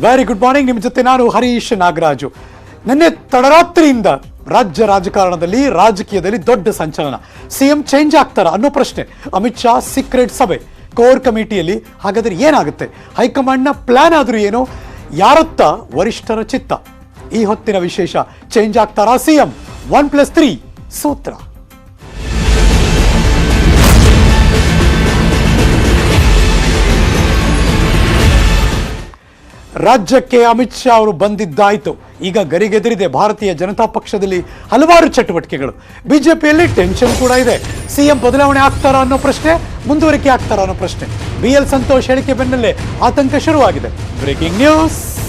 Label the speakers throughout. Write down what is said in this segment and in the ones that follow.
Speaker 1: Very good morning ನಿಮ್ಮ ಜೊತೆ ನಾನು ಹರೀಶ್ ನಾಗರಾಜು. ನಿನ್ನೆ ತಡರಾತ್ರಿಯಿಂದ ರಾಜ್ಯ ರಾಜಕಾರಣದಲ್ಲಿ, ರಾಜಕೀಯದಲ್ಲಿ ದೊಡ್ಡ ಸಂಚಲನ. ಸಿಎಂ ಚೇಂಜ್ ಆಗ್ತಾರ ಅನ್ನೋ ಪ್ರಶ್ನೆ. ಅಮಿತ್ ಶಾ ಸೀಕ್ರೆಟ್ ಸಭೆ. ಕೋರ್ ಕಮಿಟಿಯಲ್ಲಿ ಹಾಗಾದ್ರೆ ಏನಾಗುತ್ತೆ? ಹೈಕಮಾಂಡ್ನ ಪ್ಲಾನ್ ಆದರೂ ಏನು? ಯಾರತ್ತ? ವರಿಷ್ಠರ ಚಿತ್ತ. ಈ ಹೊತ್ತಿನ ವಿಶೇಷ ಚೇಂಜ್ ಆಗ್ತಾರಾ ಸಿಎಂ? ಒನ್ ಪ್ಲಸ್ ತ್ರೀ ಸೂತ್ರ. ರಾಜ್ಯಕ್ಕೆ ಅಮಿತ್ ಶಾ ಅವರು ಬಂದಿದ್ದಾಯಿತು. ಈಗ ಗರಿಗೆದರಿದೆ ಭಾರತೀಯ ಜನತಾ ಪಕ್ಷದಲ್ಲಿ ಹಲವಾರು ಚಟುವಟಿಕೆಗಳು. ಬಿಜೆಪಿಯಲ್ಲಿ ಟೆನ್ಷನ್ ಕೂಡ ಇದೆ. ಸಿಎಂ ಬದಲಾವಣೆ ಆಗ್ತಾರಾ ಅನ್ನೋ ಪ್ರಶ್ನೆ, ಮುಂದುವರಿಕೆ ಆಗ್ತಾರಾ ಅನ್ನೋ ಪ್ರಶ್ನೆ. ಬಿ ಎಲ್ ಸಂತೋಷ್ ಹೇಳಿಕೆ ಬೆನ್ನಲ್ಲೇ ಆತಂಕ ಶುರುವಾಗಿದೆ. Breaking news.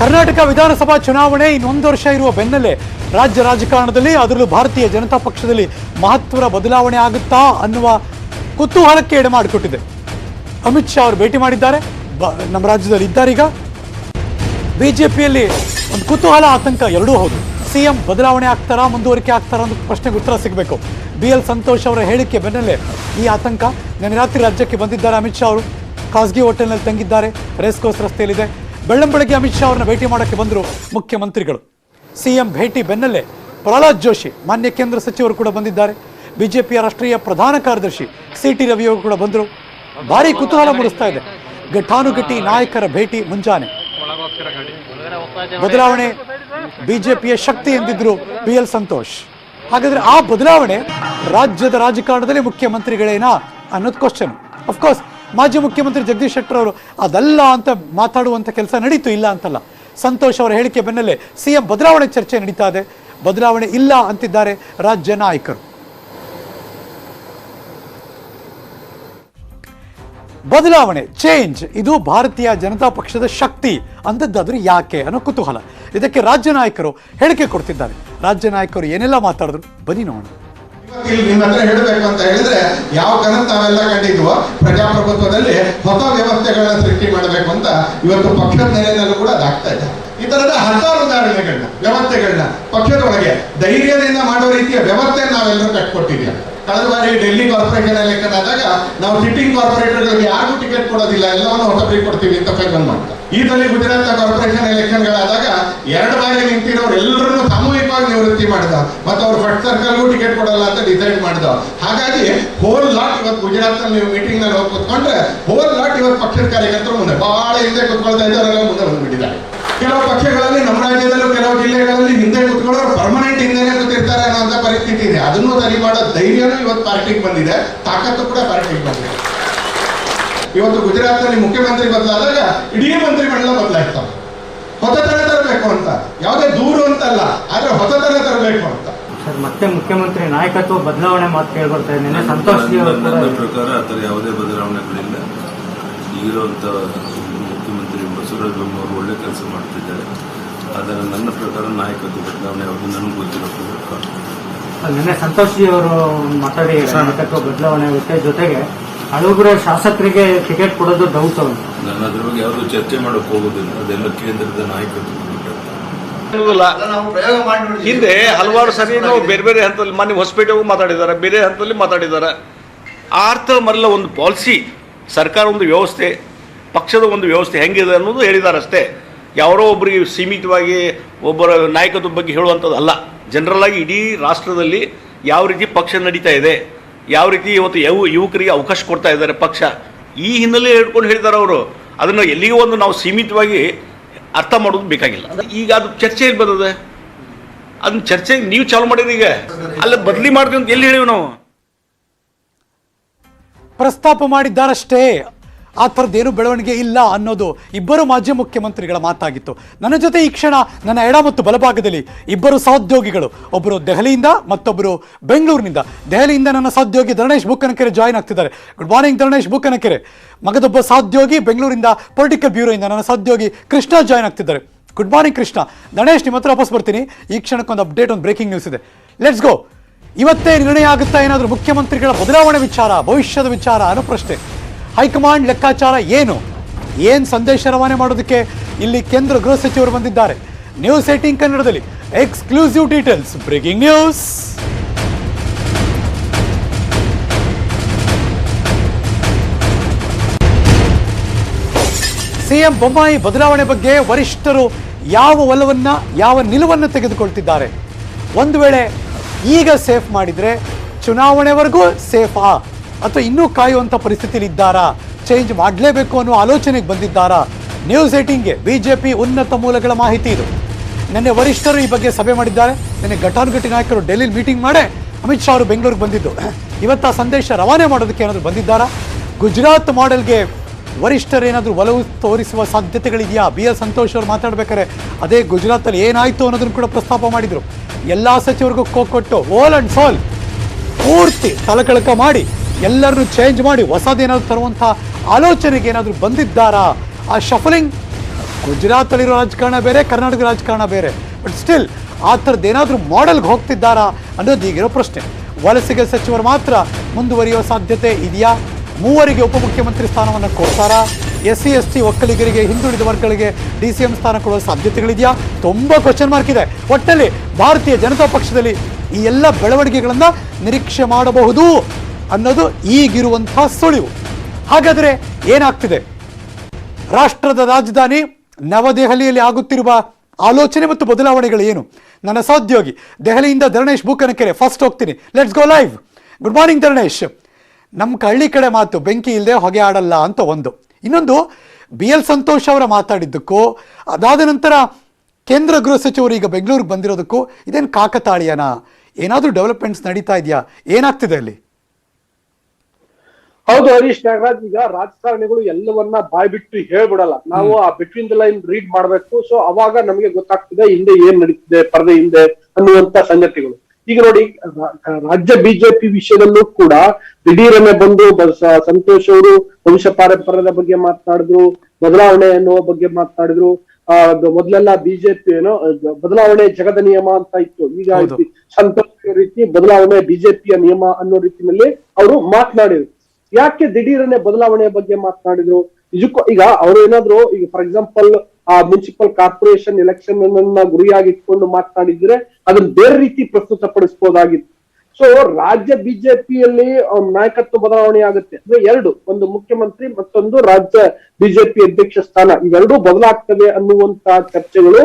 Speaker 1: ಕರ್ನಾಟಕ ವಿಧಾನಸಭಾ ಚುನಾವಣೆ ಇನ್ನೊಂದು ವರ್ಷ ಇರುವ ಬೆನ್ನಲ್ಲೇ ರಾಜ್ಯ ರಾಜಕಾರಣದಲ್ಲಿ ಅದರಲ್ಲೂ ಭಾರತೀಯ ಜನತಾ ಪಕ್ಷದಲ್ಲಿ ಮಹತ್ವದ ಬದಲಾವಣೆ ಆಗುತ್ತಾ ಅನ್ನುವ ಕುತೂಹಲಕ್ಕೆ ಎಡೆ ಮಾಡಿಕೊಟ್ಟಿದೆ. ಅಮಿತ್ ಶಾ ಅವರು ಭೇಟಿ ಮಾಡಿದ್ದಾರೆ. ನಮ್ಮ ರಾಜ್ಯದಲ್ಲಿ ಇದ್ದಾರೀಗ ಬಿಜೆಪಿಯಲ್ಲಿ ಒಂದು ಕುತೂಹಲ, ಆತಂಕ ಎರಡೂ ಹೌದು. ಸಿಎಂ ಬದಲಾವಣೆ ಆಗ್ತಾರಾ, ಮುಂದುವರಿಕೆ ಆಗ್ತಾರಾ ಅನ್ನೋ ಪ್ರಶ್ನೆಗೆ ಉತ್ತರ ಸಿಗಬೇಕು. ಬಿ ಎಲ್ ಸಂತೋಷ್ ಅವರ ಹೇಳಿಕೆ ಬೆನ್ನಲ್ಲೇ ಈ ಆತಂಕ. ನಿನ್ನೆ ರಾತ್ರಿ ರಾಜ್ಯಕ್ಕೆ ಬಂದಿದ್ದಾರೆ ಅಮಿತ್ ಶಾ ಅವರು. ಖಾಸಗಿ ಹೋಟೆಲ್ನಲ್ಲಿ ತಂಗಿದ್ದಾರೆ. ರೇಸ್ ಕೋರ್ಸ್ ರಸ್ತೆಯಲ್ಲಿದೆ. ಬೆಳ್ಳಂಬೆಳಗ್ಗೆ ಅಮಿತ್ ಶಾ ಅವರನ್ನ ಭೇಟಿ ಮಾಡೋಕ್ಕೆ ಬಂದರು ಮುಖ್ಯಮಂತ್ರಿಗಳು. ಸಿಎಂ ಭೇಟಿ ಬೆನ್ನಲ್ಲೇ ಪ್ರಹ್ಲಾದ್ ಜೋಶಿ, ಮಾನ್ಯ ಕೇಂದ್ರ ಸಚಿವರು ಕೂಡ ಬಂದಿದ್ದಾರೆ. ಬಿಜೆಪಿಯ ರಾಷ್ಟ್ರೀಯ ಪ್ರಧಾನ ಕಾರ್ಯದರ್ಶಿ ಸಿ ಟಿ ರವಿ ಅವರು ಕೂಡ ಬಂದರು. ಭಾರಿ ಕುತೂಹಲ ಮೂಡಿಸ್ತಾ ಇದೆ. ಘಟಾನುಘಟಿ ನಾಯಕರ ಭೇಟಿ ಮುಂಜಾನೆ. ಬದಲಾವಣೆ, ಬಿಜೆಪಿಯ ಶಕ್ತಿ ಎಂದಿದ್ರು ಬಿ ಎಲ್ ಸಂತೋಷ್. ಹಾಗಾದ್ರೆ ಆ ಬದಲಾವಣೆ ರಾಜ್ಯದ ರಾಜಕಾರಣದಲ್ಲಿ ಮುಖ್ಯಮಂತ್ರಿಗಳೇನಾ ಅನ್ನೋದು ಕ್ವಶನ್ ಅಫ್ಕೋರ್ಸ್ ಮಾಜಿ ಮುಖ್ಯಮಂತ್ರಿ ಜಗದೀಶ್ ಶೆಟ್ಟರ್ ಅವರು, ಅದಲ್ಲ ಅಂತ ಮಾತಾಡುವಂತ ಕೆಲಸ ನಡೀತು ಇಲ್ಲ ಅಂತಲ್ಲ. ಸಂತೋಷ್ ಅವರ ಹೇಳಿಕೆ ಬೆನ್ನಲ್ಲೇ ಸಿಎಂ ಬದಲಾವಣೆ ಚರ್ಚೆ ನಡೀತಾ ಇದೆ. ಬದಲಾವಣೆ ಇಲ್ಲ ಅಂತಿದ್ದಾರೆ ರಾಜ್ಯ ನಾಯಕರು. ಬದಲಾವಣೆ ಚೇಂಜ್ ಇದು ಭಾರತೀಯ ಜನತಾ ಪಕ್ಷದ ಶಕ್ತಿ ಅಂತದ್ದಾದ್ರೆ ಯಾಕೆ ಅನ್ನೋ ಕುತೂಹಲ. ಇದಕ್ಕೆ ರಾಜ್ಯ ನಾಯಕರು ಹೇಳಿಕೆ ಕೊಡ್ತಿದ್ದಾರೆ. ರಾಜ್ಯ ನಾಯಕರು ಏನೆಲ್ಲ ಮಾತಾಡಿದ್ರು? ಬನ್ನಿ ನೋಡೋಣ.
Speaker 2: ನಿಮ್ಮ ಹತ್ರ ಹೇಳಬೇಕು ಅಂತ ಹೇಳಿದ್ರೆ, ಯಾವ ಕನಸು ತಾವೆಲ್ಲ ಕಂಡಿದ್ವೋ ಪ್ರಜಾಪ್ರಭುತ್ವದಲ್ಲಿ ಹೊಸ ವ್ಯವಸ್ಥೆಗಳನ್ನ ಸೃಷ್ಟಿ ಮಾಡಬೇಕು ಅಂತ ಇವತ್ತು ಪಕ್ಷದ ನೆಲೆಯಲ್ಲೂ ಕೂಡ ಅದಾಗ್ತಾ ಇದೆ. ಈ ತರದ ಹತ್ತಾರು ಉದಾಹರಣೆಗಳನ್ನ ವ್ಯವಸ್ಥೆಗಳನ್ನ ಪಕ್ಷದ ಒಳಗೆ ಧೈರ್ಯದಿಂದ ಮಾಡೋ ರೀತಿಯ ವ್ಯವಸ್ಥೆ ನಾವೆಲ್ಲರೂ ಕಟ್ಕೊಟ್ಟಿದ್ದೀವಿ ಕಳೆದ ಬಾರಿ ಡೆಲ್ಲಿ ಕಾರ್ಪೊರೇಷನ್ ಎಲೆಕ್ಷನ್ ಆದಾಗ ನಾವು ಸಿಟ್ಟಿಂಗ್ ಕಾರ್ಪೊರೇಟರ್ಗಳಿಗೆ ಯಾರಿಗೂ ಟಿಕೆಟ್ ಕೊಡೋದಿಲ್ಲ, ಎಲ್ಲವನ್ನು ಹೊಸಬರಿಗೆ ಕೊಡ್ತೀವಿ ಅಂತ ಫೈನಲ್ ಮಾಡ್ತಾರೆ ಈ ಸಲ ಗುಜರಾತ್ ಕಾರ್ಪೊರೇಷನ್ ಎಲೆಕ್ಷನ್ಗಳಾದಾಗ ಎರಡು ಬಾರಿ ನಿಂತಿರೋರು ಎಲ್ಲರನ್ನೂ ಸಾಮೂಹಿಕವಾಗಿ ನಿವೃತ್ತಿ ಮಾಡಿದ ಮತ್ತು ಅವ್ರು ಫಸ್ಟ್ ಸರ್ಕಲ್ಗೂ ಟಿಕೆಟ್ ಕೊಡಲ್ಲ ಅಂತ ಡಿಸೈಡ್ ಮಾಡಿದ ಹಾಗಾಗಿ ಹೋಲ್ ಲಾಟ್ ಇವತ್ತು ಗುಜರಾತ್ನಲ್ಲಿ ನೀವು ಮೀಟಿಂಗ್ನಲ್ಲಿ ಹೋಗಿ ಕೂತ್ಕೊಂಡ್ರೆ ಹೋಲ್ ಲಾಟ್ ಇವತ್ತು ಪಕ್ಷದ ಕಾರ್ಯಕರ್ತರು ಮುಂದೆ ಬಹಳ ಹಿಂದೆ ಕೂತ್ಕೊಳ್ತಾ ಇದ್ದವರೆಲ್ಲ ಮುಂದೆ ಬಂದ್ಬಿಟ್ಟಿದ್ದಾರೆ. ಕೆಲವು ಪಕ್ಷಗಳಲ್ಲಿ ನಮ್ಮ ರಾಜ್ಯದಲ್ಲೂ ಕೆಲವು ಜಿಲ್ಲೆಗಳಲ್ಲಿ ಹಿಂದೆ ಕುತ್ಕೊಳ್ಳೋರು ಪರ್ಮನೆಂಟ್ ಹಿಂದೆನೆ ಕೂತಿರ್ತಾರೆ ಅನ್ನೋಂಥ ಪರಿಸ್ಥಿತಿ ಇದೆ. ಅದನ್ನು ಸರಿ ಮಾಡೋ ಧೈರ್ಯನೂ ಇವತ್ತು ಪಾರ್ಟಿಗೆ ಬಂದಿದೆ. ತಾಕತ್ತು ಕೂಡ ಪಾರ್ಟಿಗೆ ಬಂದಿದೆ. ಇವತ್ತು ಗುಜರಾತ್ನಲ್ಲಿ ಮುಖ್ಯಮಂತ್ರಿ ಬದಲಾದಾಗ ಇಡೀ ಮಂತ್ರಿಗಳನ್ನ ಬದಲಾಯಿಸ್ತಾರೆ ಹೊಸತನ ತರಬೇಕು ಅಂತ. ಯಾವುದೇ ದೂರು ಅಂತಲ್ಲ ಆದ್ರೆ ಹೊಸತನ ತರಬೇಕು ಅಂತ.
Speaker 3: ಸರ್ ಮತ್ತೆ ಮುಖ್ಯಮಂತ್ರಿ ನಾಯಕತ್ವ ಬದಲಾವಣೆ ಮಾತು ಕೇಳ್ಬರ್ತಾ ಇದೆ ಸಂತೋಷ ಸಂತೋಷ್
Speaker 4: ನನ್ನ ಪ್ರಕಾರ ಆ ಥರ ಯಾವುದೇ ಬದಲಾವಣೆಗಳಿಲ್ಲ ಈಗಿರುವಂಥ ಬಸವರಾಜ ಅವರು ಒಳ್ಳೆ ಕೆಲಸ ಮಾಡ್ತಿದ್ದಾರೆ. ಆದರೆ ನನ್ನ ಪ್ರಕಾರ ನಾಯಕತ್ವ ಬದಲಾವಣೆ ಅವರು ನನಗೆ ಗೊತ್ತಿರೋ ಪ್ರಕಾರ
Speaker 3: ನಿನ್ನೆ ಸಂತೋಷ್ ಜಿ ಅವರು ಮಾತಾಡಿ ನಾಯಕತ್ವ ಬದಲಾವಣೆ ಆಗುತ್ತೆ. ಜೊತೆಗೆ ಹಳಬರ ಶಾಸಕರಿಗೆ ಟಿಕೆಟ್ ಕೊಡೋದು ಡೌಟ್ ಅವರು.
Speaker 4: ನಾನು ಅದ್ರ ಬಗ್ಗೆ ಯಾರು ಚರ್ಚೆ ಮಾಡೋಕೆ ಹೋಗೋದಿಲ್ಲ. ಅದೆಲ್ಲ ಕೇಂದ್ರದ ನಾಯಕತ್ವ
Speaker 5: ಹಿಂದೆ ಹಲವಾರು ಸರಿ ನಾವು ಬೇರೆ ಬೇರೆ ಹಂತದಲ್ಲಿ ಮೊನ್ನೆ ಹೊಸಪೇಟೆಗೂ ಮಾತಾಡಿದ್ದಾರೆ ಬೇರೆ ಹಂತದಲ್ಲಿ ಮಾತಾಡಿದ್ದಾರೆ. ಆರ್ಥ ಮರಲ ಮರಲ್ಲ ಒಂದು ಪಾಲಿಸಿ ಸರ್ಕಾರ ಒಂದು ವ್ಯವಸ್ಥೆ ಪಕ್ಷದ ಒಂದು ವ್ಯವಸ್ಥೆ ಹೆಂಗಿದೆ ಅನ್ನೋದು ಹೇಳಿದಾರಷ್ಟೇ. ಯಾರೋ ಒಬ್ಬರಿಗೆ ಸೀಮಿತವಾಗಿ ಒಬ್ಬರ ನಾಯಕತ್ವ ಬಗ್ಗೆ ಹೇಳುವಂಥದ್ದು ಅಲ್ಲ. ಜನರಲ್ ಆಗಿ ಇಡೀ ರಾಷ್ಟ್ರದಲ್ಲಿ ಯಾವ ರೀತಿ ಪಕ್ಷ ನಡೀತಾ ಇದೆ, ಯಾವ ರೀತಿ ಇವತ್ತು ಯುವ ಯುವಕರಿಗೆ ಅವಕಾಶ ಕೊಡ್ತಾ ಇದ್ದಾರೆ ಪಕ್ಷ, ಈ ಹಿನ್ನೆಲೆ ಹೇಳ್ಕೊಂಡು ಹೇಳಿದ್ದಾರೆ ಅವರು. ಅದನ್ನು ಎಲ್ಲಿಗೂ ಒಂದು ನಾವು ಸೀಮಿತವಾಗಿ ಅರ್ಥ ಮಾಡೋದು ಬೇಕಾಗಿಲ್ಲ. ಈಗ ಅದು ಚರ್ಚೆಯಲ್ಲಿ ಬರ್ತದೆ ಅದನ್ನ ಚರ್ಚೆ ನೀವು ಚಾಲು ಮಾಡಿರಿ ಈಗ. ಅಲ್ಲ ಬದಲಿ ಮಾಡ್ತೀವಿ ಅಂತ ಎಲ್ಲಿ ಹೇಳಿವಿ ನಾವು?
Speaker 1: ಪ್ರಸ್ತಾಪ ಮಾಡಿದ್ದಾರಷ್ಟೇ. ಆ ಥರದ್ದೇನು ಬೆಳವಣಿಗೆ ಇಲ್ಲ ಅನ್ನೋದು ಇಬ್ಬರು ಮಾಜಿ ಮುಖ್ಯಮಂತ್ರಿಗಳ ಮಾತಾಗಿತ್ತು. ನನ್ನ ಜೊತೆ ಈ ಕ್ಷಣ ನನ್ನ ಎಡ ಮತ್ತು ಬಲಭಾಗದಲ್ಲಿ ಇಬ್ಬರು ಸಹೋದ್ಯೋಗಿಗಳು ಒಬ್ಬರು ದೆಹಲಿಯಿಂದ ಮತ್ತೊಬ್ಬರು ಬೆಂಗಳೂರಿನಿಂದ. ದೆಹಲಿಯಿಂದ ನನ್ನ ಸಹೋದ್ಯೋಗಿ ಧರಣೇಶ್ ಬುಕ್ಕನಕೆರೆ ಜಾಯ್ನ್ ಆಗ್ತಿದ್ದಾರೆ. ಗುಡ್ ಮಾರ್ನಿಂಗ್ ಧರಣೇಶ್ ಬುಕ್ಕನಕೆರೆ ಮಗದೊಬ್ಬ ಸಹೋದ್ಯೋಗಿ ಬೆಂಗಳೂರಿಂದ ಪೊಲಿಟಿಕಲ್ ಬ್ಯೂರೋಯಿಂದ ನನ್ನ ಸಹೋದ್ಯೋಗಿ ಕೃಷ್ಣ ಜಾಯ್ನ್ ಆಗ್ತಿದ್ದಾರೆ. Good morning Krishna. ಧನೇಶ್ ನಿಮ್ಮ ಹತ್ರ ವಾಪಸ್ ಬರ್ತೀನಿ. ಈ ಕ್ಷಣಕ್ಕೊಂದು ಅಪ್ಡೇಟ್ ಒಂದು ಬ್ರೇಕಿಂಗ್ ನ್ಯೂಸ್ ಇದೆ. ಲೆಟ್ಸ್ ಗೋ ಇವತ್ತೇ ನಿರ್ಣಯ ಆಗುತ್ತಾ ಏನಾದರೂ ಮುಖ್ಯಮಂತ್ರಿಗಳ ಬದಲಾವಣೆ ವಿಚಾರ, ಭವಿಷ್ಯದ ವಿಚಾರ ಅನ್ನೋ ಪ್ರಶ್ನೆ ಹೈಕಮಾಂಡ್ ಲೆಕ್ಕಾಚಾರ ಏನು? ಏನು ಸಂದೇಶ ರವಾನೆ ಮಾಡೋದಕ್ಕೆ ಇಲ್ಲಿ ಕೇಂದ್ರ ಗೃಹ ಸಚಿವರು ಬಂದಿದ್ದಾರೆ. ನ್ಯೂಸ್ ಏಟಿಂಗ್ ಕನ್ನಡದಲ್ಲಿ exclusive details, breaking news. CM Bommai ಬದಲಾವಣೆ ಬಗ್ಗೆ ವರಿಷ್ಠರು ಯಾವ ಒಲವನ್ನ, ಯಾವ ನಿಲುವನ್ನು ತೆಗೆದುಕೊಳ್ತಿದ್ದಾರೆ? ಒಂದು ವೇಳೆ ಈಗ ಸೇಫ್ ಮಾಡಿದ್ರೆ, ಚುನಾವಣೆವರೆಗೂ ಸೇಫಾ? ಅಥವಾ ಇನ್ನೂ ಕಾಯುವಂಥ ಪರಿಸ್ಥಿತಿಯಲ್ಲಿ ಇದ್ದಾರಾ? ಚೇಂಜ್ ಮಾಡಲೇಬೇಕು ಅನ್ನೋ ಆಲೋಚನೆಗೆ ಬಂದಿದ್ದಾರಾ? ನ್ಯೂಸ್ ಏಟಿಂಗ್ಗೆ ಬಿಜೆಪಿ ಉನ್ನತ ಮೂಲಗಳ ಮಾಹಿತಿ ಇದು. ನಿನ್ನೆ ವರಿಷ್ಠರು ಈ ಬಗ್ಗೆ ಸಭೆ ಮಾಡಿದ್ದಾರೆ. ನಿನ್ನೆ ಘಟಾನುಘಟಿ ನಾಯಕರು ಡೆಲ್ಲಿಲಿ ಮೀಟಿಂಗ್ ಮಾಡೇ ಅಮಿತ್ ಶಾ ಅವರು ಬೆಂಗಳೂರಿಗೆ ಬಂದಿದ್ದು. ಇವತ್ತು ಆ ಸಂದೇಶ ರವಾನೆ ಮಾಡೋದಕ್ಕೆ ಏನಾದರೂ ಬಂದಿದ್ದಾರಾ? ಗುಜರಾತ್ ಮಾಡೆಲ್ಗೆ ವರಿಷ್ಠರು ಏನಾದರೂ ಒಲವು ತೋರಿಸುವ ಸಾಧ್ಯತೆಗಳಿದೆಯಾ? ಬಿ ಎಸ್ ಸಂತೋಷ್ ಅವರು ಮಾತಾಡ್ಬೇಕಾದ್ರೆ ಅದೇ ಗುಜರಾತಲ್ಲಿ ಏನಾಯಿತು ಅನ್ನೋದನ್ನು ಕೂಡ ಪ್ರಸ್ತಾಪ ಮಾಡಿದರು. ಎಲ್ಲ ಸಚಿವರಿಗೂ ಕೋ ಕೊಟ್ಟು ಓಲ್ ಅಂಡ್ ಸೋಲ್ ಪೂರ್ತಿ ತಲಕಳಕ ಮಾಡಿ ಎಲ್ಲರನ್ನು ಚೇಂಜ್ ಮಾಡಿ ಹೊಸದೇನಾದ್ರು ತರುವಂಥ ಆಲೋಚನೆಗೆ ಏನಾದರೂ ಬಂದಿದ್ದಾರಾ? ಆ ಶಫಲಿಂಗ್ ಗುಜರಾತ್ ಅಲ್ಲಿರೋ ರಾಜಕಾರಣ ಬೇರೆ ಕರ್ನಾಟಕ ರಾಜಕಾರಣ ಬೇರೆ. ಬಟ್ ಸ್ಟಿಲ್ ಆ ಥರದ್ದು ಏನಾದರೂ ಮಾಡೆಲ್ಗೆ ಹೋಗ್ತಿದ್ದಾರಾ ಅನ್ನೋದು ಈಗಿರೋ ಪ್ರಶ್ನೆ. ವಲಸಿಗೆ ಸಚಿವರು ಮಾತ್ರ ಮುಂದುವರಿಯುವ ಸಾಧ್ಯತೆ ಇದೆಯಾ? ಮೂವರಿಗೆ ಉಪಮುಖ್ಯಮಂತ್ರಿ ಸ್ಥಾನವನ್ನು ಕೊಡ್ತಾರಾ? ಎಸ್ ಸಿ ಎಸ್ ಟಿ ಒಕ್ಕಲಿಗರಿಗೆ, ಹಿಂದುಳಿದ ವರ್ಗಗಳಿಗೆ ಡಿ ಸಿ ಎಂ ಸ್ಥಾನ ಕೊಡುವ ಸಾಧ್ಯತೆಗಳಿದೆಯಾ? ತುಂಬ ಕ್ವಶನ್ ಮಾರ್ಕ್ ಇದೆ. ಒಟ್ಟಲ್ಲಿ ಭಾರತೀಯ ಜನತಾ ಪಕ್ಷದಲ್ಲಿ ಈ ಎಲ್ಲ ಬೆಳವಣಿಗೆಗಳನ್ನು ನಿರೀಕ್ಷೆ ಮಾಡಬಹುದು. ಅನ್ನೋದು ಈಗಿರುವಂತಹ ಸುಳಿವು. ಹಾಗಾದರೆ ಏನಾಗ್ತಿದೆ? ರಾಷ್ಟ್ರದ ರಾಜಧಾನಿ ನವದೆಹಲಿಯಲ್ಲಿ ಆಗುತ್ತಿರುವ ಆಲೋಚನೆ ಮತ್ತು ಬದಲಾವಣೆಗಳು ಏನು? ನನ್ನ ಸಹೋದ್ಯೋಗಿ, ದೆಹಲಿಯಿಂದ ಧರಣೇಶ್ ಬೂಕನಕೆರೆ ಫಸ್ಟ್ ಹೋಗ್ತೀನಿ. Let's go live good morning Dharanesh. ನಮ್ಮ ಹಳ್ಳಿ ಕಡೆ ಮಾತು ಬೆಂಕಿ ಇಲ್ಲದೆ ಹೊಗೆ ಆಡಲ್ಲ ಅಂತ ಒಂದು. ಇನ್ನೊಂದು ಬಿ ಎಲ್ ಸಂತೋಷ್ ಅವರ ಮಾತಾಡಿದ್ದಕ್ಕೂ, ಅದಾದ ನಂತರ ಕೇಂದ್ರ ಗೃಹ ಸಚಿವರು ಈಗ ಬೆಂಗಳೂರಿಗೆ ಬಂದಿರೋದಕ್ಕೂ ಇದೇನು ಕಾಕತಾಳಿಯನ? ಏನಾದರೂ ಡೆವಲಪ್ಮೆಂಟ್ಸ್ ನಡೀತಾ ಇದೆಯಾ? ಏನಾಗ್ತಿದೆ ಅಲ್ಲಿ?
Speaker 6: ಹೌದು ಹರೀಶ್ ನಾಗರಾಜ್ ಈಗ ರಾಜಕಾರಣಿಗಳು ಎಲ್ಲವನ್ನ ಬಾಯ್ ಬಿಟ್ಟು ಹೇಳ್ಬಿಡಲ್ಲ. ನಾವು ಆ ಬಿಟ್ವೀನ್ ದ ಲೈನ್ ರೀಡ್ ಮಾಡ್ಬೇಕು. ಸೊ ಅವಾಗ ನಮಗೆ ಗೊತ್ತಾಗ್ತದೆ ಹಿಂದೆ ಏನ್ ನಡೀತಿದೆ ಪರದೆ ಹಿಂದೆ ಅನ್ನುವಂತ ಸಂಗತಿಗಳು. ಈಗ ನೋಡಿ ರಾಜ್ಯ ಬಿಜೆಪಿ ವಿಷಯದಲ್ಲೂ ಕೂಡ ದಿಢೀರನೆ ಬಂದು ಸಂತೋಷ್ ಅವರು ವಂಶ ಪಾರಂಪರ್ಯದ ಬಗ್ಗೆ ಮಾತನಾಡಿದ್ರು ಬದಲಾವಣೆ ಅನ್ನುವ ಬಗ್ಗೆ ಮಾತನಾಡಿದ್ರು. ಆ ಮೊದ್ಲೆಲ್ಲಾ ಬಿಜೆಪಿ ಏನೋ ಬದಲಾವಣೆ ಜಗದ ನಿಯಮ ಅಂತ ಇತ್ತು. ಈಗ
Speaker 1: ಸಂತೋಷ
Speaker 6: ಸಂತೋಷ್ ರೀತಿ ಬದಲಾವಣೆ ಬಿಜೆಪಿಯ ನಿಯಮ ಅನ್ನೋ ರೀತಿಯಲ್ಲಿ ಅವರು ಮಾತನಾಡಿದ್ರು. ಯಾಕೆ ದಿಢೀರನೆ ಬದಲಾವಣೆಯ ಬಗ್ಗೆ ಮಾತನಾಡಿದ್ರು? ನಿಜಕ್ಕೂ ಈಗ ಅವರು ಏನಾದ್ರು ಈಗ ಫಾರ್ ಎಕ್ಸಾಂಪಲ್ ಆ ಮುನ್ಸಿಪಲ್ ಕಾರ್ಪೊರೇಷನ್ ಎಲೆಕ್ಷನ್ ಅನ್ನ ಗುರಿಯಾಗಿಟ್ಕೊಂಡು ಮಾತನಾಡಿದ್ರೆ ಅದನ್ನ ಬೇರೆ ರೀತಿ ಪ್ರಸ್ತುತಪಡಿಸಬಹುದಾಗಿತ್ತು ಸೊ ರಾಜ್ಯ ಬಿಜೆಪಿಯಲ್ಲಿ ನಾಯಕತ್ವ ಬದಲಾವಣೆ ಆಗುತ್ತೆ. ಅಂದ್ರೆ ಎರಡು, ಒಂದು ಮುಖ್ಯಮಂತ್ರಿ, ಮತ್ತೊಂದು ರಾಜ್ಯ ಬಿಜೆಪಿ ಅಧ್ಯಕ್ಷ ಸ್ಥಾನ. ಇವೆರಡೂ ಬದಲಾಗ್ತವೆ ಅನ್ನುವಂತ ಚರ್ಚೆಗಳು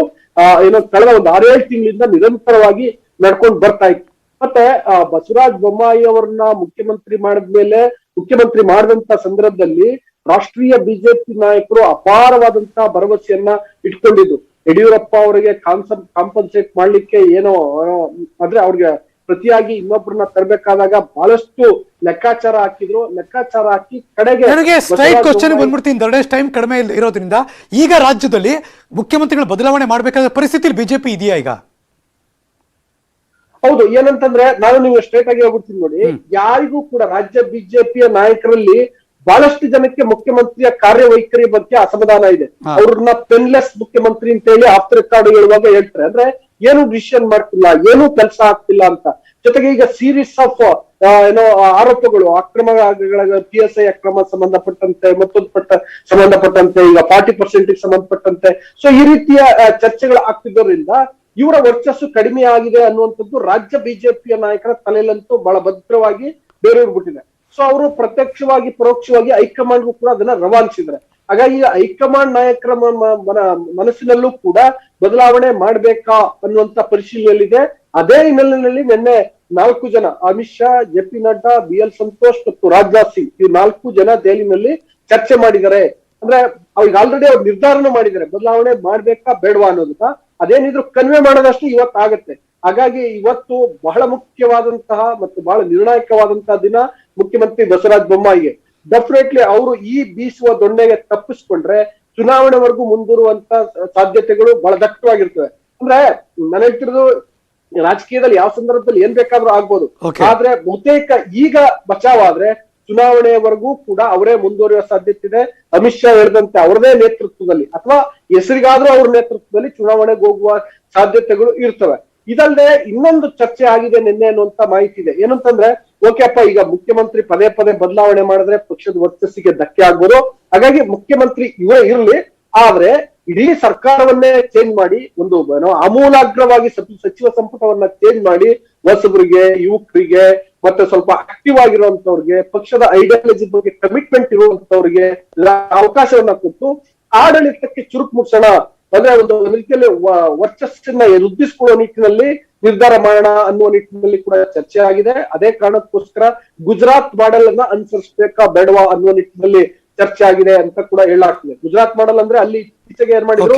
Speaker 6: ಏನೋ ಕಳೆದ ಒಂದು ಆರೇಳು ತಿಂಗಳಿಂದ ನಿರಂತರವಾಗಿ ನಡ್ಕೊಂಡು ಬರ್ತಾ ಇತ್ತು. ಮತ್ತೆ ಬಸವರಾಜ ಬೊಮ್ಮಾಯಿ ಅವರನ್ನ ಮುಖ್ಯಮಂತ್ರಿ ಮಾಡಿದ್ಮೇಲೆ ಮುಖ್ಯಮಂತ್ರಿ ಮಾಡಿದಂತ ಸಂದರ್ಭದಲ್ಲಿ ರಾಷ್ಟ್ರೀಯ ಬಿಜೆಪಿ ನಾಯಕರು ಅಪಾರವಾದಂತಹ ಭರವಸೆಯನ್ನ ಇಟ್ಕೊಂಡಿದ್ದು. ಯಡಿಯೂರಪ್ಪ ಅವರಿಗೆ ಕಾನ್ಸನ್ ಕಾಂಪನ್ಸೇಟ್ ಮಾಡ್ಲಿಕ್ಕೆ ಏನೋ ಅಂದ್ರೆ ಅವ್ರಿಗೆ ಪ್ರತಿಯಾಗಿ ಇನ್ನೊಬ್ಬರನ್ನ ತರಬೇಕಾದಾಗ ಬಹಳಷ್ಟು ಲೆಕ್ಕಾಚಾರ ಹಾಕಿದ್ರು. ಲೆಕ್ಕಾಚಾರ ಹಾಕಿ ಕಡೆಗೆ
Speaker 1: ನನಗೆ ಸ್ಟ್ರೈಟ್
Speaker 6: ಬಸವರಾಜ
Speaker 1: ಕ್ವಶನ್ ಬಂದ್ಬಿಡ್ತೀನಿ. ದೊಡ್ಡ ಟೈಮ್ ಕಡಿಮೆ ಇರೋದ್ರಿಂದ ಈಗ ರಾಜ್ಯದಲ್ಲಿ ಮುಖ್ಯಮಂತ್ರಿಗಳು ಬದಲಾವಣೆ ಮಾಡಬೇಕಾದ ಪರಿಸ್ಥಿತಿ ಬಿಜೆಪಿ ಇದೆಯಾ ಈಗ?
Speaker 6: ಹೌದು ಏನಂತಂದ್ರೆ ನಾನು ನೀವು ಸ್ಟ್ರೇಟ್ ಆಗಿ ಹೋಗ್ಬಿಡ್ತೀನಿ ನೋಡಿ. ಯಾರಿಗೂ ಕೂಡ ರಾಜ್ಯ ಬಿಜೆಪಿಯ ನಾಯಕರಲ್ಲಿ ಬಹಳಷ್ಟು ಜನಕ್ಕೆ ಮುಖ್ಯಮಂತ್ರಿಯ ಕಾರ್ಯವೈಖರಿ ಬಗ್ಗೆ ಅಸಮಾಧಾನ ಇದೆ. ಅವ್ರನ್ನ ಪೆನ್ಲೆಸ್ ಮುಖ್ಯಮಂತ್ರಿ ಅಂತ ಹೇಳಿ ಆಫ್ ರೆಕಾರ್ಡ್ ಹೇಳುವಾಗ ಹೇಳ್ತಾರೆ. ಅಂದ್ರೆ ಏನು ಡಿಸಿಷನ್ ಮಾಡ್ತಿಲ್ಲ ಏನು ಕೆಲಸ ಆಗ್ತಿಲ್ಲ ಅಂತ. ಜೊತೆಗೆ ಈಗ ಸೀರೀಸ್ ಆಫ್ ಏನೋ ಆರೋಪಗಳು ಅಕ್ರಮಗಳ ಪಿ ಎಸ್ ಐ ಅಕ್ರಮ ಸಂಬಂಧಪಟ್ಟಂತೆ ಮತ್ತೊಂದು ಪಟ್ಟ ಸಂಬಂಧಪಟ್ಟಂತೆ ಈಗ ಫಾರ್ಟಿ ಪರ್ಸೆಂಟ್ ಸಂಬಂಧಪಟ್ಟಂತೆ. ಸೊ ಈ ರೀತಿಯ ಚರ್ಚೆಗಳು ಆಗ್ತಿದ್ದರಿಂದ ಇವರ ವರ್ಚಸ್ಸು ಕಡಿಮೆ ಆಗಿದೆ ಅನ್ನುವಂಥದ್ದು ರಾಜ್ಯ ಬಿಜೆಪಿಯ ನಾಯಕರ ತಲೆಯಲ್ಲಂತೂ ಬಹಳ ಭದ್ರವಾಗಿ ಬೇರೂರ್ಬಿಟ್ಟಿದೆ ಸೊ ಅವರು ಪ್ರತ್ಯಕ್ಷವಾಗಿ, ಪರೋಕ್ಷವಾಗಿ ಹೈಕಮಾಂಡ್ಗೂ ಕೂಡ ಅದನ್ನ ರವಾನಿಸಿದ್ರೆ ಹಾಗಾಗಿ ಹೈಕಮಾಂಡ್ ನಾಯಕರ ಮನಸ್ಸಿನಲ್ಲೂ ಕೂಡ ಬದಲಾವಣೆ ಮಾಡ್ಬೇಕಾ ಅನ್ನುವಂತ ಪರಿಶೀಲನೆಯಲ್ಲಿದೆ. ಅದೇ ಹಿನ್ನೆಲೆಯಲ್ಲಿ ನಿನ್ನೆ ನಾಲ್ಕು ಜನ, Amit Shah, J P Nadda, B L Santosh ಮತ್ತು ರಾಜನಾಥ್ ಸಿಂಗ್ ಈ ನಾಲ್ಕು ಜನ ದೆಹಲಿನಲ್ಲಿ ಚರ್ಚೆ ಮಾಡಿದ್ದಾರೆ. ಅಂದ್ರೆ ಅವ್ರಿಗೆ ಆಲ್ರೆಡಿ ಅವ್ರು ನಿರ್ಧಾರನ ಮಾಡಿದ್ದಾರೆ. ಬದಲಾವಣೆ ಮಾಡ್ಬೇಕಾ ಬೇಡವಾ ಅನ್ನೋದನ್ನ ಅದೇನಿದ್ರು ಕನ್ವೆ ಮಾಡೋದಷ್ಟು ಇವತ್ತು ಆಗತ್ತೆ. ಹಾಗಾಗಿ ಇವತ್ತು ಬಹಳ ಮುಖ್ಯವಾದಂತಹ ಮತ್ತು ಬಹಳ ನಿರ್ಣಾಯಕವಾದಂತಹ ದಿನ ಮುಖ್ಯಮಂತ್ರಿ ಬಸವರಾಜ ಬೊಮ್ಮಾಯಿಗೆ. ಡೆಫಿನೆಟ್ಲಿ ಅವರು ಈ ಬೀಸುವ ದೊಣ್ಣೆಗೆ ತಪ್ಪಿಸ್ಕೊಂಡ್ರೆ ಚುನಾವಣೆವರೆಗೂ ಮುಂದೂರುವಂತ ಸಾಧ್ಯತೆಗಳು ಬಹಳ ದಟ್ಟವಾಗಿರ್ತವೆ. ಅಂದ್ರೆ ನನಗೆ ತಿಳಿದು ರಾಜಕೀಯದಲ್ಲಿ ಯಾವ ಸಂದರ್ಭದಲ್ಲಿ ಏನ್ ಬೇಕಾದ್ರೂ ಆಗ್ಬೋದು. ಆದ್ರೆ ಬಹುತೇಕ ಈಗ ಬಚಾವಾದ್ರೆ ಚುನಾವಣೆಯವರೆಗೂ ಕೂಡ ಅವರೇ ಮುಂದುವರಿಯುವ ಸಾಧ್ಯತೆ ಇದೆ ಅಮಿತ್ ಶಾ ಹೇಳಿದಂತೆ ಅವರದೇ ನೇತೃತ್ವದಲ್ಲಿ ಅಥವಾ ಹೆಸರಿಗಾದ್ರೂ ಅವ್ರ ನೇತೃತ್ವದಲ್ಲಿ ಚುನಾವಣೆಗೆ ಹೋಗುವ ಸಾಧ್ಯತೆಗಳು ಇರ್ತವೆ. ಇದಲ್ಲದೆ ಇನ್ನೊಂದು ಚರ್ಚೆ ಆಗಿದೆ ನಿನ್ನೆ ಅನ್ನುವಂತ ಮಾಹಿತಿ ಇದೆ. ಏನಂತಂದ್ರೆ, ಓಕೆ ಅಪ್ಪ, ಈಗ ಮುಖ್ಯಮಂತ್ರಿ ಪದೇ ಪದೇ ಬದಲಾವಣೆ ಮಾಡಿದ್ರೆ ಪಕ್ಷದ ವರ್ಚಸ್ಸಿಗೆ ಧಕ್ಕೆ ಆಗ್ಬೋದು. ಹಾಗಾಗಿ ಮುಖ್ಯಮಂತ್ರಿ ಇವರೇ ಇರಲಿ, ಆದ್ರೆ ಇಡೀ ಸರ್ಕಾರವನ್ನೇ ಚೇಂಜ್ ಮಾಡಿ, ಒಂದು ಏನೋ ಆಮೂಲಾಗ್ರವಾಗಿ ಸಚಿ- ಸಚಿವ ಸಂಪುಟವನ್ನ ಚೇಂಜ್ ಮಾಡಿ, ಹೊಸಬರಿಗೆ, ಯುವಕರಿಗೆ ಮತ್ತೆ ಸ್ವಲ್ಪ ಆಕ್ಟಿವ್ ಆಗಿರುವಂತವ್ರಿಗೆ ಪಕ್ಷದ ಐಡಿಯಾಲಜಿ ಬಗ್ಗೆ ಕಮಿಟ್ಮೆಂಟ್ ಇರುವಂತವ್ರಿಗೆ ಅವಕಾಶವನ್ನ ಕೊಟ್ಟು ಆಡಳಿತಕ್ಕೆ ಚುರುಕು ಮುಟ್ಸೋಣ. ಅಂದ್ರೆ ಒಂದು ರೀತಿಯಲ್ಲಿ ವರ್ಚಸ್ಸನ್ನ ವೃದ್ಧಿಸಿಕೊಳ್ಳುವ ನಿಟ್ಟಿನಲ್ಲಿ ನಿರ್ಧಾರ ಮಾಡೋಣ ಅನ್ನುವ ನಿಟ್ಟಿನಲ್ಲಿ ಕೂಡ ಚರ್ಚೆ ಆಗಿದೆ. ಅದೇ ಕಾರಣಕ್ಕೋಸ್ಕರ ಗುಜರಾತ್ ಮಾಡೆಲ್ ಅನ್ನ ಅನುಸರಿಸಬೇಕಾ ಬೇಡವಾ ಅನ್ನುವ ನಿಟ್ಟಿನಲ್ಲಿ ಚರ್ಚೆ ಆಗಿದೆ ಅಂತ ಕೂಡ ಹೇಳಲಾಗ್ತದೆ. ಗುಜರಾತ್ ಮಾಡೆಲ್ ಅಂದ್ರೆ ಅಲ್ಲಿ ಇತ್ತೀಚೆಗೆ ಏನ್ ಮಾಡಿದ್ರು?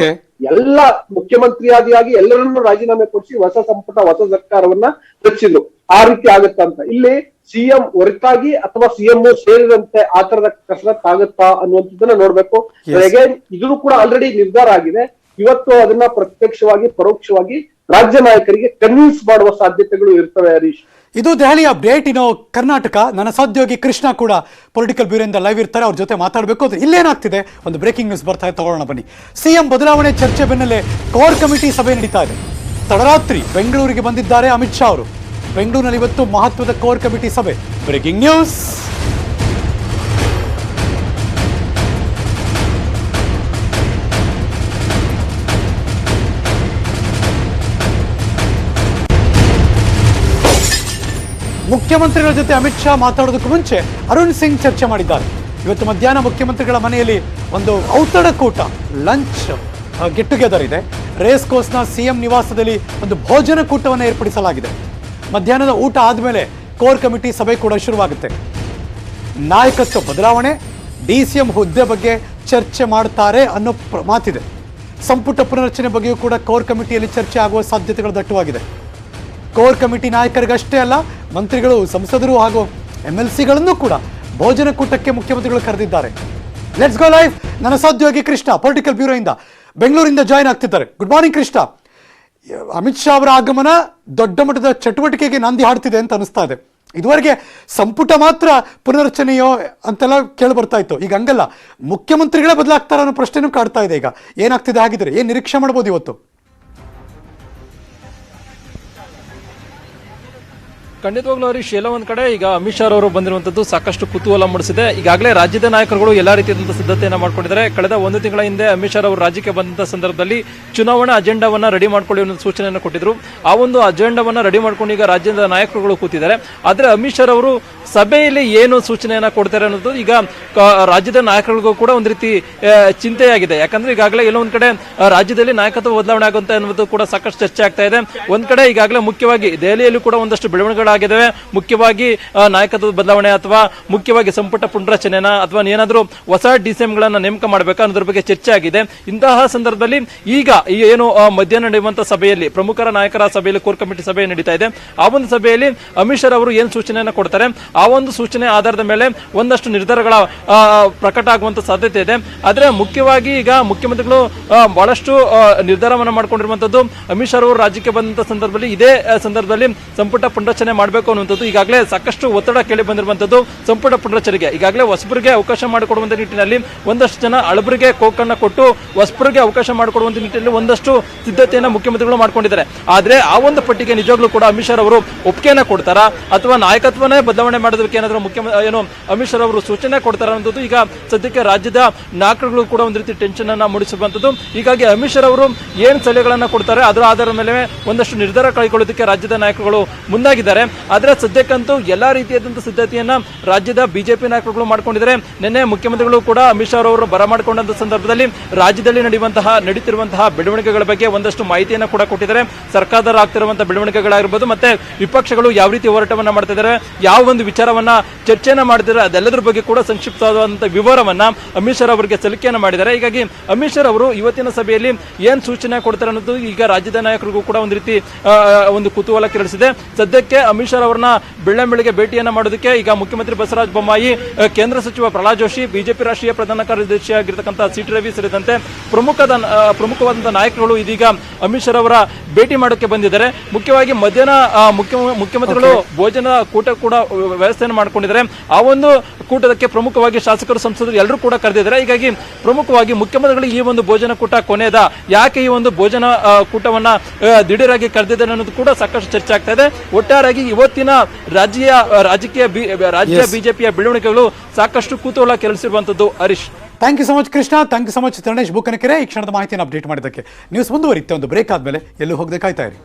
Speaker 6: ಎಲ್ಲ ಮುಖ್ಯಮಂತ್ರಿ ಮುಖ್ಯಮಂತ್ರಿಯಾದಿಯಾಗಿ ಎಲ್ಲರನ್ನೂ ರಾಜೀನಾಮೆ ಕೊಡಿಸಿ ಹೊಸ ಸಂಪುಟ ಹೊಸ ಸರ್ಕಾರವನ್ನ ರಚಿಸಿದ್ರು. ಆ ರೀತಿ ಆಗುತ್ತಾ ಅಂತ. ಇಲ್ಲಿ ಸಿಎಂ ಹೊರತಾಗಿ ಅಥವಾ ಸಿಎಂ ಸೇರಿದಂತೆ ಆ ತರದ ಕಸರತ್ ಆಗುತ್ತಾ ಅನ್ನುವಂಥದ್ದನ್ನ ನೋಡ್ಬೇಕು. ಅಗೇನ್ ಇದು ಕೂಡ ಆಲ್ರೆಡಿ ನಿರ್ಧಾರ ಆಗಿದೆ. ಇವತ್ತು ಅದನ್ನ ಪ್ರತ್ಯಕ್ಷವಾಗಿ ಪರೋಕ್ಷವಾಗಿ ರಾಜ್ಯ ನಾಯಕರಿಗೆ ಕನ್ವಿನ್ಸ್ ಮಾಡುವ ಸಾಧ್ಯತೆಗಳು ಇರ್ತವೆ ಹರೀಶ್.
Speaker 1: ಇದು ದೆಹಲಿ ಅಪ್ಡೇಟ್ ಇನ್ನು ಕರ್ನಾಟಕ, ನನ್ನ ಸಹೋದ್ಯೋಗಿ ಕೃಷ್ಣ ಕೂಡ ಪೊಲಿಟಿಕಲ್ ಬ್ಯೂರೋಯಿಂದ ಲೈವ್ ಇರ್ತಾರೆ. ಅವ್ರ ಜೊತೆ ಮಾತಾಡಬೇಕು ಅಂದ್ರೆ ಇಲ್ಲೇನಾಗ್ತಿದೆ? ಒಂದು ಬ್ರೇಕಿಂಗ್ ನ್ಯೂಸ್ ಬರ್ತಾ ಇದೆ, ತಗೊಳ್ಳೋಣ ಬನ್ನಿ. ಸಿಎಂ ಬದಲಾವಣೆ ಚರ್ಚೆ ಬೆನ್ನಲ್ಲೇ ಕೋರ್ ಕಮಿಟಿ ಸಭೆ ನಡೀತಾ ಇದೆ. ತಡರಾತ್ರಿ ಬೆಂಗಳೂರಿಗೆ ಬಂದಿದ್ದಾರೆ ಅಮಿತ್ ಶಾ ಅವರು. ಬೆಂಗಳೂರಿನಲ್ಲಿ ಇವತ್ತು ಮಹತ್ವದ ಕೋರ್ ಕಮಿಟಿ ಸಭೆ. ಬ್ರೇಕಿಂಗ್ ನ್ಯೂಸ್ ಮುಖ್ಯಮಂತ್ರಿಗಳ ಜೊತೆ ಅಮಿತ್ ಶಾ ಮಾತಾಡೋದಕ್ಕೂ ಮುಂಚೆ ಅರುಣ್ ಸಿಂಗ್ ಚರ್ಚೆ ಮಾಡಿದ್ದಾರೆ. ಇವತ್ತು ಮಧ್ಯಾಹ್ನ ಮುಖ್ಯಮಂತ್ರಿಗಳ ಮನೆಯಲ್ಲಿ ಒಂದು ಔತಣಕೂಟ ಲಂಚ್ ಗೆಟ್ ಟುಗೆದರ್ ಇದೆ. ರೇಸ್ ಕೋರ್ಸ್ನ ಸಿಎಂ ನಿವಾಸದಲ್ಲಿ ಒಂದು ಭೋಜನ ಕೂಟವನ್ನು ಏರ್ಪಡಿಸಲಾಗಿದೆ. ಮಧ್ಯಾಹ್ನದ ಊಟ ಆದಮೇಲೆ ಕೋರ್ ಕಮಿಟಿ ಸಭೆ ಕೂಡ ಶುರುವಾಗುತ್ತೆ. ನಾಯಕತ್ವ ಬದಲಾವಣೆ, ಡಿ ಸಿ ಹುದ್ದೆ ಬಗ್ಗೆ ಚರ್ಚೆ ಮಾಡ್ತಾರೆ ಅನ್ನೋ ಮಾತಿದೆ. ಸಂಪುಟ ಪುನರಚನೆ ಬಗ್ಗೆಯೂ ಕೂಡ ಕೋರ್ ಕಮಿಟಿಯಲ್ಲಿ ಚರ್ಚೆ ಆಗುವ ಸಾಧ್ಯತೆಗಳು ದಟ್ಟವಾಗಿದೆ. ಕೋರ್ ಕಮಿಟಿ ನಾಯಕರಿಗಷ್ಟೇ ಅಲ್ಲ ಮಂತ್ರಿಗಳು, ಸಂಸದರು ಹಾಗೂ ಎಂ ಎಲ್ ಸಿಗಳನ್ನು ಕೂಡ ಭೋಜನ ಕೂಟಕ್ಕೆ ಮುಖ್ಯಮಂತ್ರಿಗಳು ಕರೆದಿದ್ದಾರೆ. ಲೆಟ್ಸ್ ಗೋ ಲೈಫ್ ನನ್ನ ಸಹೋದ್ಯೋಗಿ ಕೃಷ್ಣ ಪೊಲಿಟಿಕಲ್ ಬ್ಯೂರೋಯಿಂದ ಬೆಂಗಳೂರಿಂದ ಜಾಯ್ನ್ ಆಗ್ತಿದ್ದಾರೆ. Good morning Krishna. Amit Shah ಅವರ ಆಗಮನ ದೊಡ್ಡ ಮಟ್ಟದ ಚಟುವಟಿಕೆಗೆ ನಾಂದಿ ಹಾಡ್ತಿದೆ ಅಂತ ಅನಿಸ್ತಾ ಇದೆ. ಇದುವರೆಗೆ ಸಂಪುಟ ಮಾತ್ರ ಪುನರ್ರಚನೆಯೋ ಅಂತೆಲ್ಲ ಕೇಳಿ ಬರ್ತಾ ಇತ್ತು. ಈಗ ಹಂಗಲ್ಲ. ಮುಖ್ಯಮಂತ್ರಿಗಳೇ ಬದಲಾಗ್ತಾರ ಅನ್ನೋ ಪ್ರಶ್ನೆನೂ ಕಾಡ್ತಾ ಇದೆ ಈಗ. ಏನಾಗ್ತಿದೆ ಹಾಗಿದ್ರೆ ಏನು ನಿರೀಕ್ಷೆ ಮಾಡ್ಬೋದು ಇವತ್ತು?
Speaker 7: ಖಂಡಿತವಾಗ್ಲೂ ಹರೀಶ್ ಎಲ್ಲ ಒಂದ್ ಕಡೆ, ಈಗ ಅಮಿತ್ ಶಾ ಅವರು ಬಂದಿರುವಂತದ್ದು ಸಾಕಷ್ಟು ಕುತೂಹಲ ಮೂಡಿಸಿದೆ. ಈಗಾಗಲೇ ರಾಜ್ಯದ ನಾಯಕರುಗಳು ಎಲ್ಲಾ ರೀತಿಯಾದಂತಹ ಸಿದ್ಧತೆಯನ್ನ ಮಾಡ್ಕೊಂಡಿದ್ದಾರೆ. ಕಳೆದ ಒಂದು ತಿಂಗಳ ಹಿಂದೆ ಅಮಿತ್ ಶಾ ಅವರು ರಾಜ್ಯಕ್ಕೆ ಬಂದಂತ ಸಂದರ್ಭದಲ್ಲಿ ಚುನಾವಣಾ ಅಜೆಂಡಾವನ್ನ ರೆಡಿ ಮಾಡಿಕೊಳ್ಳಿ ಅನ್ನೋ ಸೂಚನೆಯನ್ನು ಕೊಟ್ಟಿದ್ರು. ಆ ಒಂದು ಅಜೆಂಡಾವನ್ನ ರೆಡಿ ಮಾಡ್ಕೊಂಡು ಈಗ ರಾಜ್ಯದ ನಾಯಕರುಗಳು ಕೂತಿದ್ದಾರೆ. ಆದ್ರೆ ಅಮಿತ್ ಶಾ ಅವರು ಸಭೆಯಲ್ಲಿ ಏನು ಸೂಚನೆಯನ್ನು ಕೊಡ್ತಾರೆ ಅನ್ನೋದು ಈಗ ರಾಜ್ಯದ ನಾಯಕರಿಗೂ ಕೂಡ ಒಂದು ರೀತಿ ಚಿಂತೆಯಾಗಿದೆ. ಯಾಕಂದ್ರೆ ಈಗಾಗಲೇ ಎಲ್ಲೋ ಒಂದ್ ಕಡೆ ರಾಜ್ಯದಲ್ಲಿ ನಾಯಕತ್ವ ಬದಲಾವಣೆ ಆಗುತ್ತೆ ಅನ್ನೋದು ಕೂಡ ಸಾಕಷ್ಟು ಚರ್ಚೆ ಆಗ್ತಾ ಇದೆ. ಒಂದ್ ಕಡೆ ಈಗಾಗಲೇ ಮುಖ್ಯವಾಗಿ ದೆಹಲಿಯಲ್ಲೂ ಕೂಡ ಒಂದಷ್ಟು ಬೆಳವಣಿಗೆಗಳಾಗಿದ್ದಾವೆ. ಮುಖ್ಯವಾಗಿ ನಾಯಕತ್ವ ಬದಲಾವಣೆ ಅಥವಾ ಮುಖ್ಯವಾಗಿ ಸಂಪುಟ ಪುನರಚನೆನ ಅಥವಾ ಏನಾದರೂ ಹೊಸ ಡಿ ಸಿ ಎಂಗಳನ್ನು ನೇಮಕ ಮಾಡಬೇಕಾ ಅನ್ನೋದ್ರ ಬಗ್ಗೆ ಚರ್ಚೆ ಆಗಿದೆ. ಇಂತಹ ಸಂದರ್ಭದಲ್ಲಿ ಈಗ ಏನು ಮಧ್ಯಾಹ್ನ ನಡೆಯುವಂತಹ ಸಭೆಯಲ್ಲಿ, ಪ್ರಮುಖರ ನಾಯಕರ ಸಭೆಯಲ್ಲಿ ಕೋರ್ ಕಮಿಟಿ ಸಭೆ ನಡೀತಾ ಇದೆ. ಆ ಒಂದು ಸಭೆಯಲ್ಲಿ ಅಮಿತ್ ಶಾ ಅವರು ಏನು ಸೂಚನೆಯನ್ನು ಕೊಡ್ತಾರೆ? ಆ ಒಂದು ಸೂಚನೆ ಆಧಾರದ ಮೇಲೆ ಒಂದಷ್ಟು ನಿರ್ಧಾರಗಳ ಪ್ರಕಟ ಆಗುವಂತ ಸಾಧ್ಯತೆ ಇದೆ. ಆದ್ರೆ ಮುಖ್ಯವಾಗಿ ಈಗ ಮುಖ್ಯಮಂತ್ರಿಗಳು ಬಹಳಷ್ಟು ನಿರ್ಧಾರವನ್ನು ಮಾಡ್ಕೊಂಡಿರುವಂತದ್ದು ಅಮಿತ್ ಶಾ ಅವರು ರಾಜ್ಯಕ್ಕೆ ಬಂದಂತ ಸಂದರ್ಭದಲ್ಲಿ ಇದೇ ಸಂದರ್ಭದಲ್ಲಿ ಸಂಪುಟ ಪುನರಚನೆ ಮಾಡಬೇಕು ಅನ್ನುವಂಥದ್ದು ಈಗಾಗಲೇ ಸಾಕಷ್ಟು ಒತ್ತಡ ಕೇಳಿ ಬಂದಿರುವಂತದ್ದು ಸಂಪುಟ ಪುನರಚನೆಗೆ ಈಗಾಗಲೇ ಹೊಸಬರಿಗೆ ಅವಕಾಶ ಮಾಡಿಕೊಡುವಂತ ನಿಟ್ಟಿನಲ್ಲಿ ಒಂದಷ್ಟು ಜನ ಅಳಬರಿಗೆ ಕೋಕನ್ನ ಕೊಟ್ಟು ಹೊಸಬರಿಗೆ ಅವಕಾಶ ಮಾಡಿಕೊಡುವಂತ ನಿಟ್ಟಿನಲ್ಲಿ ಒಂದಷ್ಟು ಸಿದ್ಧತೆಯನ್ನು ಮುಖ್ಯಮಂತ್ರಿಗಳು ಮಾಡ್ಕೊಂಡಿದ್ದಾರೆ. ಆದ್ರೆ ಆ ಒಂದು ಪಟ್ಟಿಗೆ ನಿಜವಾಗ್ಲೂ ಕೂಡ ಅಮಿತ್ ಶಾ ಅವರು ಒಪ್ಪಿಗೆಯನ್ನ ಕೊಡ್ತಾರಾ ಅಥವಾ ನಾಯಕತ್ವನೇ ಬದಲಾವಣೆ ಮಾಡೋದಕ್ಕೆ ಏನಾದರೂ ಮುಖ್ಯ ಏನು ಅಮಿತ್ ಶಾ ಅವರು ಸೂಚನೆ ಕೊಡ್ತಾರೆ ಅನ್ನೋದು ಈಗ ಸದ್ಯಕ್ಕೆ ರಾಜ್ಯದ ನಾಯಕರುಗಳು ಕೂಡ ಒಂದು ರೀತಿ ಟೆನ್ಷನ್ ಅನ್ನ ಮೂಡಿಸುವಂಥದ್ದು ಹೀಗಾಗಿ ಅಮಿತ್ ಶಾ ಅವರು ಏನು ಸಲಹೆಗಳನ್ನ ಕೊಡ್ತಾರೆ, ಅದರ ಆಧಾರದ ಮೇಲೆ ಒಂದಷ್ಟು ನಿರ್ಧಾರ ಕೈಗೊಳ್ಳೋದಕ್ಕೆ ರಾಜ್ಯದ ನಾಯಕರುಗಳು ಮುಂದಾಗಿದ್ದಾರೆ. ಆದರೆ ಸದ್ಯಕ್ಕಂತೂ ಎಲ್ಲಾ ರೀತಿಯಾದಂಥ ಸಿದ್ಧತೆಯನ್ನ ರಾಜ್ಯದ ಬಿಜೆಪಿ ನಾಯಕರುಗಳು ಮಾಡ್ಕೊಂಡಿದ್ದಾರೆ. ನಿನ್ನೆ ಮುಖ್ಯಮಂತ್ರಿಗಳು ಕೂಡ ಅಮಿತ್ ಶಾ ಅವರು ಬರಮಾಡಿಕೊಂಡಂತ ಸಂದರ್ಭದಲ್ಲಿ ರಾಜ್ಯದಲ್ಲಿ ನಡೆಯುವಂತಹ, ನಡೀತಿರುವಂತಹ ಬೆಳವಣಿಗೆಗಳ ಬಗ್ಗೆ ಒಂದಷ್ಟು ಮಾಹಿತಿಯನ್ನ ಕೂಡ ಕೊಟ್ಟಿದ್ದಾರೆ. ಸರ್ಕಾರದ ಆಗ್ತಿರುವಂತಹ ಬೆಳವಣಿಗೆಗಳಾಗಿರ್ಬೋದು, ಮತ್ತೆ ವಿಪಕ್ಷಗಳು ಯಾವ ರೀತಿ ಹೋರಾಟವನ್ನ ಮಾಡ್ತಿದ್ದಾರೆ, ಯಾವ ಒಂದು ವಿಚಾರವನ್ನ ಚರ್ಚೆಯನ್ನ ಮಾಡಿದ್ರೆ ಅದೆಲ್ಲದರ ಬಗ್ಗೆ ಕೂಡ ಸಂಕ್ಷಿಪ್ತವಾದಂತಹ ವಿವರವನ್ನ ಅಮಿತ್ ಶಾ ಅವರಿಗೆ ಸಲಿಕೆಯನ್ನು ಮಾಡಿದ್ದಾರೆ. ಹೀಗಾಗಿ ಅಮಿತ್ ಶಾ ಅವರು ಇವತ್ತಿನ ಸಭೆಯಲ್ಲಿ ಏನ್ ಸೂಚನೆ ಕೊಡ್ತಾರೆ ಅನ್ನೋದು ಈಗ ರಾಜ್ಯದ ನಾಯಕರಿಗೂ ಕೂಡ ಒಂದು ರೀತಿ ಒಂದು ಕುತೂಹಲ ಕೆರಳಿಸಿದೆ. ಸದ್ಯಕ್ಕೆ ಅಮಿತ್ ಶಾ ಅವರನ್ನ ಬೆಳ್ಳಂಬೆಳಿಗ್ಗೆ ಭೇಟಿಯನ್ನ ಮಾಡೋದಕ್ಕೆ ಈಗ ಮುಖ್ಯಮಂತ್ರಿ ಬಸವರಾಜ ಬೊಮ್ಮಾಯಿ ಕೇಂದ್ರ ಸಚಿವ ಪ್ರಹ್ಲಾದ್ ಜೋಶಿ ಬಿಜೆಪಿ ರಾಷ್ಟ್ರೀಯ ಪ್ರಧಾನ ಕಾರ್ಯದರ್ಶಿ ಸಿ ಟಿ ರವಿ ಸೇರಿದಂತೆ ಪ್ರಮುಖದ ಪ್ರಮುಖವಾದಂಥ ಪ್ರಮುಖವಾದಂತಹ ನಾಯಕರುಗಳು ಇದೀಗ ಅಮಿತ್ ಶಾ ಅವರ ಭೇಟಿ ಮಾಡೋಕೆ ಬಂದಿದ್ದಾರೆ. ಮುಖ್ಯವಾಗಿ ಮಧ್ಯಾಹ್ನ ಮುಖ್ಯ ಮುಖ್ಯಮಂತ್ರಿಗಳು ಭೋಜನ ಕೂಟ ಕೂಡ ವ್ಯವಸ್ಥೆಯನ್ನು ಮಾಡಿಕೊಂಡಿದ್ದಾರೆ. ಆ ಒಂದು ಕೂಟದಕ್ಕೆ ಪ್ರಮುಖವಾಗಿ ಶಾಸಕರು ಸಂಸದರು ಎಲ್ಲರೂ ಕೂಡ ಕರೆದಿದ್ದಾರೆ. ಹೀಗಾಗಿ ಪ್ರಮುಖವಾಗಿ ಮುಖ್ಯಮಂತ್ರಿಗಳು ಈ ಒಂದು ಭೋಜನ ಕೂಟ ಕೊನೆಯದ ಯಾಕೆ ಈ ಒಂದು ಭೋಜನ ಕೂಟವನ್ನ ದಿಢೀರಾಗಿ ಕರೆದಿದ್ದಾರೆ ಅನ್ನೋದು ಕೂಡ ಸಾಕಷ್ಟು ಚರ್ಚೆ ಆಗ್ತಾ ಇದೆ. ಒಟ್ಟಾರಾಗಿ ಇವತ್ತಿನ ರಾಜ್ಯ ರಾಜಕೀಯ ರಾಜ್ಯ. ಬಿಜೆಪಿಯ ಬೆಳವಣಿಗೆಗಳು ಸಾಕಷ್ಟು ಕುತೂಹಲ ಕೆಲಸಿರುವಂತದ್ದು Harish.
Speaker 1: Thank you so much Krishna thank you so much Tharanesh Bukkanakere ಈ ಕ್ಷಣದ ಮಾಹಿತಿಯನ್ನು ಅಪ್ಡೇಟ್ ಮಾಡಿದ್ದಕ್ಕೆ. ನ್ಯೂಸ್ ಮುಂದುವರಿತೆ ಒಂದು ಬ್ರೇಕ್ ಆದಮೇಲೆ ಎಲ್ಲೂ ಹೋಗದೆ ಕಾಯ್ತಾ ಇರಿ.